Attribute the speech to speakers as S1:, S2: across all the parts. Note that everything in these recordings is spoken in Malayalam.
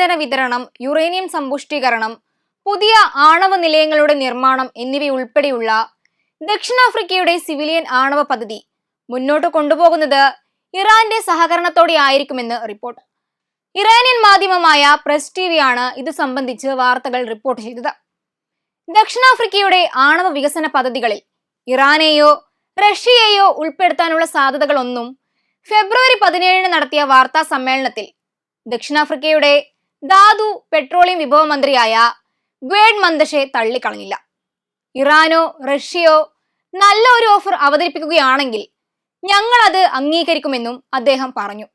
S1: ഇന്ധന വിതരണം യുറേനിയം സമ്പുഷ്ടീകരണം പുതിയ ആണവ നിലയങ്ങളുടെ നിർമ്മാണം എന്നിവയുൾപ്പെടെയുള്ള ദക്ഷിണാഫ്രിക്കയുടെ സിവിലിയൻ ആണവ പദ്ധതി മുന്നോട്ട് കൊണ്ടുപോകുന്നത് ഇറാന്റെ സഹകരണത്തോടെ ആയിരിക്കുമെന്ന് റിപ്പോർട്ട്. ഇറാനിയൻ മാധ്യമമായ പ്രസ് ടി വിയാണ് ഇത് സംബന്ധിച്ച് വാർത്തകൾ റിപ്പോർട്ട് ചെയ്തത്. ദക്ഷിണാഫ്രിക്കയുടെ ആണവ വികസന പദ്ധതികളിൽ ഇറാനെയോ റഷ്യയെയോ ഉൾപ്പെടുത്താനുള്ള സാധ്യതകളൊന്നും ഫെബ്രുവരി പതിനേഴിന് നടത്തിയ വാർത്താ സമ്മേളനത്തിൽ ദക്ഷിണാഫ്രിക്കയുടെ ധാതു പെട്രോളിയം വിഭവ മന്ത്രിയായ ഗ്വേഡ് മന്ദഷെ തള്ളിക്കളഞ്ഞില്ല. ഇറാനോ റഷ്യയോ നല്ല ഒരു ഓഫർ അവതരിപ്പിക്കുകയാണെങ്കിൽ ഞങ്ങൾ അത് അംഗീകരിക്കുമെന്നും അദ്ദേഹം പറഞ്ഞു.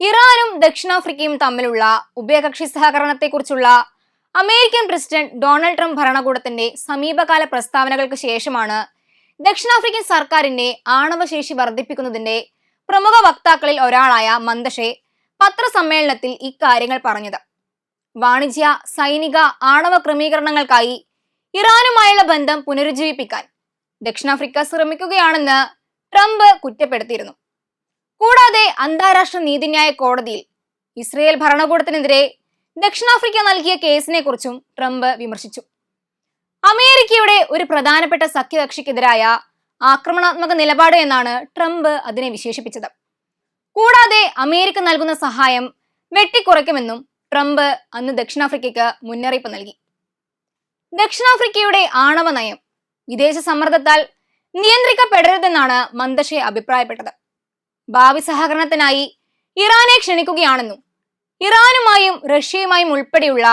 S1: ഇറാനും ദക്ഷിണാഫ്രിക്കയും തമ്മിലുള്ള ഉഭയകക്ഷി സഹകരണത്തെക്കുറിച്ചുള്ള അമേരിക്കൻ പ്രസിഡന്റ് ഡൊണാൾഡ് ട്രംപ് ഭരണകൂടത്തിന്റെ സമീപകാല പ്രസ്താവനകൾക്ക് ശേഷമാണ് ദക്ഷിണാഫ്രിക്കൻ സർക്കാരിന്റെ ആണവശേഷി വർദ്ധിപ്പിക്കുന്നതിന്റെ പ്രമുഖ വക്താക്കളിൽ ഒരാളായ മന്ദഷെ പത്രസമ്മേളനത്തിൽ ഇക്കാര്യങ്ങൾ പറഞ്ഞത്. വാണിജ്യ സൈനിക ആണവ ക്രമീകരണങ്ങൾക്കായി ഇറാനുമായുള്ള ബന്ധം പുനരുജ്ജീവിപ്പിക്കാൻ ദക്ഷിണാഫ്രിക്ക ശ്രമിക്കുകയാണെന്ന് ട്രംപ് കുറ്റപ്പെടുത്തിയിരുന്നു. കൂടാതെ അന്താരാഷ്ട്ര നീതിന്യായ കോടതിയിൽ ഇസ്രയേൽ ഭരണകൂടത്തിനെതിരെ ദക്ഷിണാഫ്രിക്ക നൽകിയ കേസിനെ കുറിച്ചും ട്രംപ് വിമർശിച്ചു. അമേരിക്കയുടെ ഒരു പ്രധാനപ്പെട്ട സഖ്യകക്ഷിക്കെതിരായ ആക്രമണാത്മക നിലപാട് എന്നാണ് ട്രംപ് അതിനെ വിശേഷിപ്പിച്ചത്. കൂടാതെ അമേരിക്ക നൽകുന്ന സഹായം വെട്ടിക്കുറയ്ക്കുമെന്നും ട്രംപ് അന്ന് ദക്ഷിണാഫ്രിക്കയ്ക്ക് മുന്നറിയിപ്പ് നൽകി. ദക്ഷിണാഫ്രിക്കയുടെ ആണവ നയം വിദേശ സമ്മർദ്ദത്താൽ നിയന്ത്രിക്കപ്പെടരുതെന്നാണ് മന്ദഷെ അഭിപ്രായപ്പെട്ടത്. ഭാവി സഹകരണത്തിനായി ഇറാനെ ക്ഷണിക്കുകയാണെന്നും ഇറാനുമായും റഷ്യയുമായും ഉൾപ്പെടെയുള്ള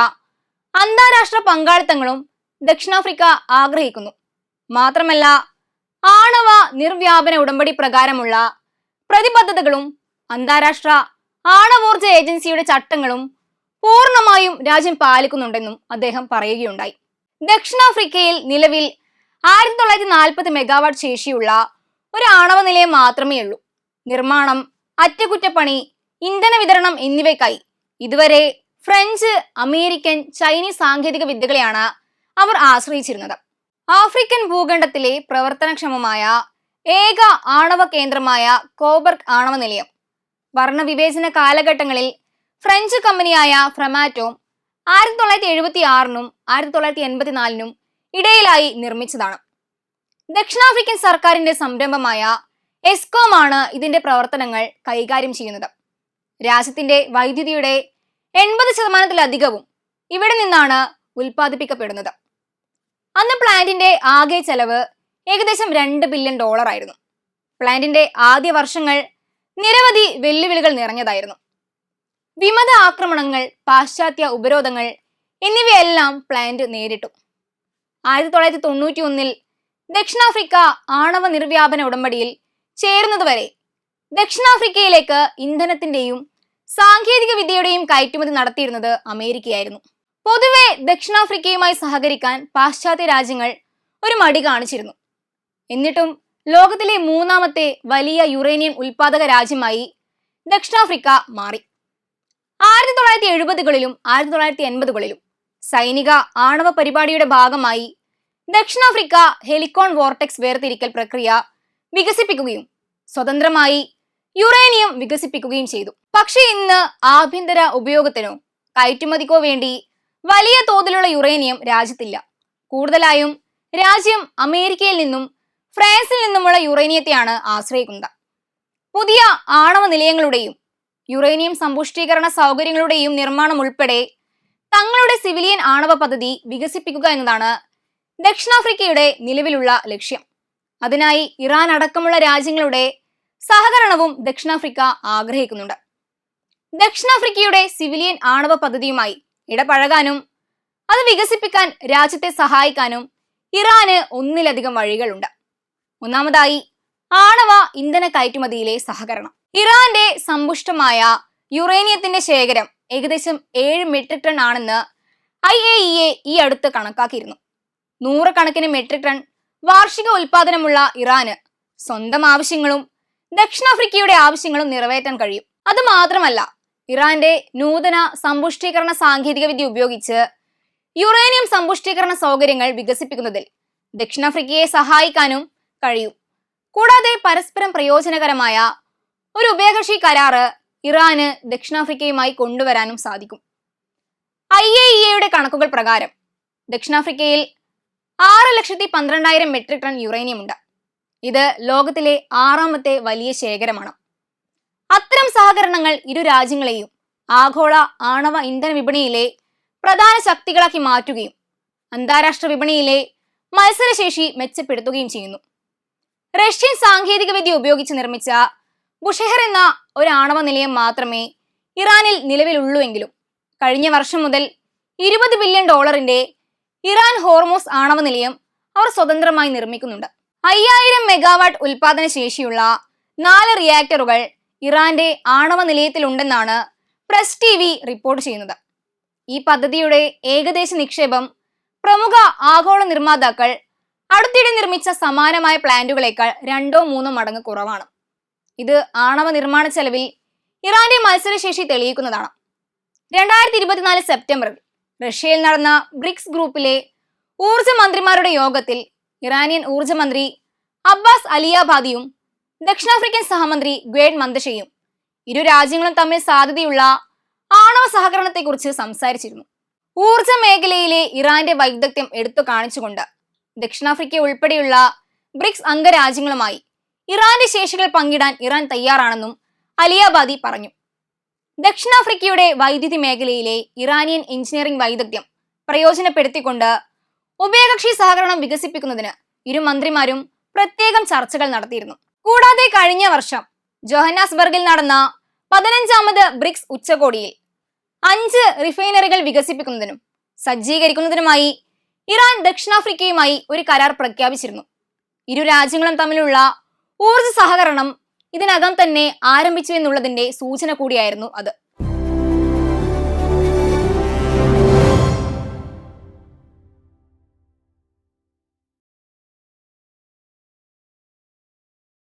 S1: അന്താരാഷ്ട്ര പങ്കാളിത്തങ്ങളും ദക്ഷിണാഫ്രിക്ക ആഗ്രഹിക്കുന്നു. മാത്രമല്ല ആണവ നിർവ്യാപന ഉടമ്പടി പ്രകാരമുള്ള പ്രതിബദ്ധതകളും അന്താരാഷ്ട്ര ആണവോർജ ഏജൻസിയുടെ ചട്ടങ്ങളും പൂർണമായും രാജ്യം പാലിക്കുന്നുണ്ടെന്നും അദ്ദേഹം പറയുകയുണ്ടായി. ദക്ഷിണാഫ്രിക്കയിൽ നിലവിൽ ആയിരത്തി തൊള്ളായിരത്തി നാൽപ്പത് മെഗാവാട്ട് ശേഷിയുള്ള ഒരു ആണവ നിലയം മാത്രമേ ഉള്ളൂ. നിർമ്മാണം അറ്റകുറ്റപ്പണി ഇന്ധന വിതരണം എന്നിവയ്ക്കായി ഇതുവരെ ഫ്രഞ്ച് അമേരിക്കൻ ചൈനീസ് സാങ്കേതിക വിദ്യകളെയാണ് അവർ ആശ്രയിച്ചിരുന്നത്. ആഫ്രിക്കൻ ഭൂഖണ്ഡത്തിലെ പ്രവർത്തനക്ഷമമായ ഏക ആണവ കേന്ദ്രമായ കോബർഗ് ആണവ നിലയം വർണവിവേചന കാലഘട്ടങ്ങളിൽ ഫ്രഞ്ച് കമ്പനിയായ ഫ്രമാറ്റോം ആയിരത്തി തൊള്ളായിരത്തി എഴുപത്തി ആറിനും ആയിരത്തി തൊള്ളായിരത്തി എൺപത്തിനാലിനും ഇടയിലായി നിർമ്മിച്ചതാണ്. ദക്ഷിണാഫ്രിക്കൻ സർക്കാരിന്റെ സംരംഭമായ എസ്കോം ആണ് ഇതിന്റെ പ്രവർത്തനങ്ങൾ കൈകാര്യം ചെയ്യുന്നത്. രാജ്യത്തിന്റെ വൈദ്യുതിയുടെ എൺപത് ശതമാനത്തിലധികവും ഇവിടെ നിന്നാണ് ഉൽപ്പാദിപ്പിക്കപ്പെടുന്നത്. അന്ന് പ്ലാന്റിന്റെ ആകെ ചെലവ് ഏകദേശം രണ്ട് ബില്യൺ ഡോളർ ആയിരുന്നു പ്ലാന്റിന്റെ ആദ്യ വർഷങ്ങൾ നിരവധി വെല്ലുവിളികൾ നിറഞ്ഞതായിരുന്നു. വിമത ആക്രമണങ്ങൾ പാശ്ചാത്യ ഉപരോധങ്ങൾ എന്നിവയെല്ലാം പ്ലാന്റ് നേരിട്ടു. ആയിരത്തി തൊള്ളായിരത്തി തൊണ്ണൂറ്റി ഒന്നിൽ ദക്ഷിണാഫ്രിക്ക ആണവ നിർവ്യാപന ഉടമ്പടിയിൽ ചേരുന്നതുവരെ ദക്ഷിണാഫ്രിക്കയിലേക്ക് ഇന്ധനത്തിന്റെയും സാങ്കേതിക വിദ്യയുടെയും കയറ്റുമതി നടത്തിയിരുന്നത് അമേരിക്കയായിരുന്നു. പൊതുവെ ദക്ഷിണാഫ്രിക്കയുമായി സഹകരിക്കാൻ പാശ്ചാത്യ രാജ്യങ്ങൾ ഒരു മടി കാണിച്ചിരുന്നു. എന്നിട്ടും ലോകത്തിലെ മൂന്നാമത്തെ വലിയ യുറേനിയം ഉൽപാദക രാജ്യമായി ദക്ഷിണാഫ്രിക്ക മാറി. ആയിരത്തി തൊള്ളായിരത്തി എഴുപതുകളിലും ആയിരത്തി തൊള്ളായിരത്തി എൺപതുകളിലും സൈനിക ആണവ പരിപാടിയുടെ ഭാഗമായി ദക്ഷിണാഫ്രിക്ക ഹെലികോൺ വോർട്ടെക്സ് വേർതിരിക്കൽ പ്രക്രിയ വികസിപ്പിക്കുകയും സ്വതന്ത്രമായി യുറേനിയം വികസിപ്പിക്കുകയും ചെയ്തു. പക്ഷേ ഇന്ന് ആഭ്യന്തര ഉപയോഗത്തിനോ കയറ്റുമതിക്കോ വേണ്ടി വലിയ തോതിലുള്ള യുറേനിയം രാജ്യത്തില്ല. കൂടുതലായും രാജ്യം അമേരിക്കയിൽ നിന്നും ഫ്രാൻസിൽ നിന്നുമുള്ള യുറേനിയത്തെയാണ് ആശ്രയിക്കുന്നത്. പുതിയ ആണവ നിലയങ്ങളുടെയും യുറേനിയം സമ്പുഷ്ടീകരണ സൗകര്യങ്ങളുടെയും നിർമ്മാണം ഉൾപ്പെടെ തങ്ങളുടെ സിവിലിയൻ ആണവ പദ്ധതി വികസിപ്പിക്കുക എന്നതാണ് ദക്ഷിണാഫ്രിക്കയുടെ നിലവിലുള്ള ലക്ഷ്യം. അതിനായി ഇറാൻ അടക്കമുള്ള രാജ്യങ്ങളുടെ സഹകരണവും ദക്ഷിണാഫ്രിക്ക ആഗ്രഹിക്കുന്നുണ്ട്. ദക്ഷിണാഫ്രിക്കയുടെ സിവിലിയൻ ആണവ പദ്ധതിയുമായി ഇടപഴകാനും അത് വികസിപ്പിക്കാൻ രാജ്യത്തെ സഹായിക്കാനും ഇറാന് ഒന്നിലധികം വഴികളുണ്ട്. ഒന്നാമതായി ആണവ ഇന്ധന കയറ്റുമതിയിലെ സഹകരണം. ഇറാന്റെ സമ്പുഷ്ടമായ യുറേനിയത്തിന്റെ ശേഖരം ഏകദേശം ഏഴ് മെട്രിക് ടൺ ആണെന്ന് ഐ എ ഇ എ ഈ അടുത്ത് കണക്കാക്കിയിരുന്നു. നൂറുകണക്കിന് മെട്രിക് ടൺ വാർഷിക ഉൽപാദനമുള്ള ഇറാന് സ്വന്തം ആവശ്യങ്ങളും ദക്ഷിണാഫ്രിക്കയുടെ ആവശ്യങ്ങളും നിറവേറ്റാൻ കഴിയും. അത് മാത്രമല്ല ഇറാന്റെ നൂതന സമ്പുഷ്ടീകരണ സാങ്കേതിക വിദ്യ ഉപയോഗിച്ച് യുറേനിയം സമ്പുഷ്ടീകരണ സൗകര്യങ്ങൾ വികസിപ്പിക്കുന്നതിൽ ദക്ഷിണാഫ്രിക്കയെ സഹായിക്കാനും കഴിയും. കൂടാതെ പരസ്പരം പ്രയോജനകരമായ ഒരു ഉഭയകക്ഷി കരാറ് ഇറാന് ദക്ഷിണാഫ്രിക്കയുമായി കൊണ്ടുവരാനും സാധിക്കും. ഐ എ ഇ എയുടെ കണക്കുകൾ പ്രകാരം ദക്ഷിണാഫ്രിക്കയിൽ ആറ് ലക്ഷത്തി പന്ത്രണ്ടായിരം മെട്രിക് ടൺ യുറേനിയം ഉണ്ട് ഇത് ലോകത്തിലെ ആറാമത്തെ വലിയ ശേഖരമാണ്. അത്തരം സഹകരണങ്ങൾ ഇരു രാജ്യങ്ങളെയും ആഗോള ആണവ ഇന്ധന വിപണിയിലെ പ്രധാന ശക്തികളാക്കി മാറ്റുകയും അന്താരാഷ്ട്ര വിപണിയിലെ മത്സരശേഷി മെച്ചപ്പെടുത്തുകയും ചെയ്യുന്നു. റഷ്യൻ സാങ്കേതികവിദ്യ ഉപയോഗിച്ച് നിർമ്മിച്ച ബുഷെഹർ എന്ന ഒരു ആണവ നിലയം മാത്രമേ ഇറാനിൽ നിലവിലുള്ളൂവെങ്കിലും കഴിഞ്ഞ വർഷം മുതൽ ഇരുപത് ബില്യൺ ഡോളറിന്റെ ഇറാൻ ഹോർമോസ് ആണവ നിലയം അവർ സ്വതന്ത്രമായി നിർമ്മിക്കുന്നുണ്ട്. അയ്യായിരം മെഗാവാട്ട് ഉൽപാദന ശേഷിയുള്ള നാല് റിയാക്ടറുകൾ ഇറാന്റെ ആണവ നിലയത്തിലുണ്ടെന്നാണ് പ്രസ് ടി വി റിപ്പോർട്ട് ചെയ്യുന്നത്. ഈ പദ്ധതിയുടെ ഏകദേശ നിക്ഷേപം പ്രമുഖ ആഗോള നിർമ്മാതാക്കൾ അടുത്തിടെ നിർമ്മിച്ച സമാനമായ പ്ലാന്റുകളേക്കാൾ രണ്ടോ മൂന്നോ മടങ്ങ് കുറവാണ്. ഇത് ആണവ നിർമ്മാണ ചെലവിൽ ഇറാന്റെ മത്സരശേഷി തെളിയിക്കുന്നതാണ്. രണ്ടായിരത്തി ഇരുപത്തിനാല് സെപ്റ്റംബറിൽ റഷ്യയിൽ നടന്ന ബ്രിക്സ് ഗ്രൂപ്പിലെ ഊർജ മന്ത്രിമാരുടെ യോഗത്തിൽ ഇറാനിയൻ ഊർജ മന്ത്രി അബ്ബാസ് അലിയാബാദിയും ദക്ഷിണാഫ്രിക്കൻ സഹമന്ത്രി ഗ്വേഡ് മന്ദഷയും ഇരു രാജ്യങ്ങളും തമ്മിൽ സാധ്യതയുള്ള ആണവ സഹകരണത്തെക്കുറിച്ച് സംസാരിച്ചിരുന്നു. ഊർജ മേഖലയിലെ ഇറാന്റെ വൈദഗ്ധ്യം എടുത്തു കാണിച്ചുകൊണ്ട് ദക്ഷിണാഫ്രിക്ക ഉൾപ്പെടെയുള്ള ബ്രിക്സ് അംഗരാജ്യങ്ങളുമായി ഇറാന്റെ ശേഷികൾ പങ്കിടാൻ ഇറാൻ തയ്യാറാണെന്നും അലിയാബാദി പറഞ്ഞു. ദക്ഷിണാഫ്രിക്കയുടെ വൈദ്യുതി മേഖലയിലെ ഇറാനിയൻ എഞ്ചിനീയറിംഗ് വൈദഗ്ധ്യം പ്രയോജനപ്പെടുത്തിക്കൊണ്ട് ഉഭയകക്ഷി സഹകരണം വികസിപ്പിക്കുന്നതിന് ഇരു മന്ത്രിമാരും പ്രത്യേകം ചർച്ചകൾ നടത്തിയിരുന്നു. കൂടാതെ കഴിഞ്ഞ വർഷം ജോഹന്നാസ്ബർഗിൽ നടന്ന പതിനഞ്ചാമത് ബ്രിക്സ് ഉച്ചകോടിയിൽ അഞ്ച് റിഫൈനറികൾ വികസിപ്പിക്കുന്നതിനും സജ്ജീകരിക്കുന്നതിനുമായി ഇറാൻ ദക്ഷിണാഫ്രിക്കയുമായി ഒരു കരാർ പ്രഖ്യാപിച്ചിരുന്നു. ഇരു രാജ്യങ്ങളും തമ്മിലുള്ള ഊർജ സഹകരണം ഇതിനകം തന്നെ ആരംഭിച്ചു എന്നുള്ളതിന്റെ സൂചന കൂടിയായിരുന്നു അത്.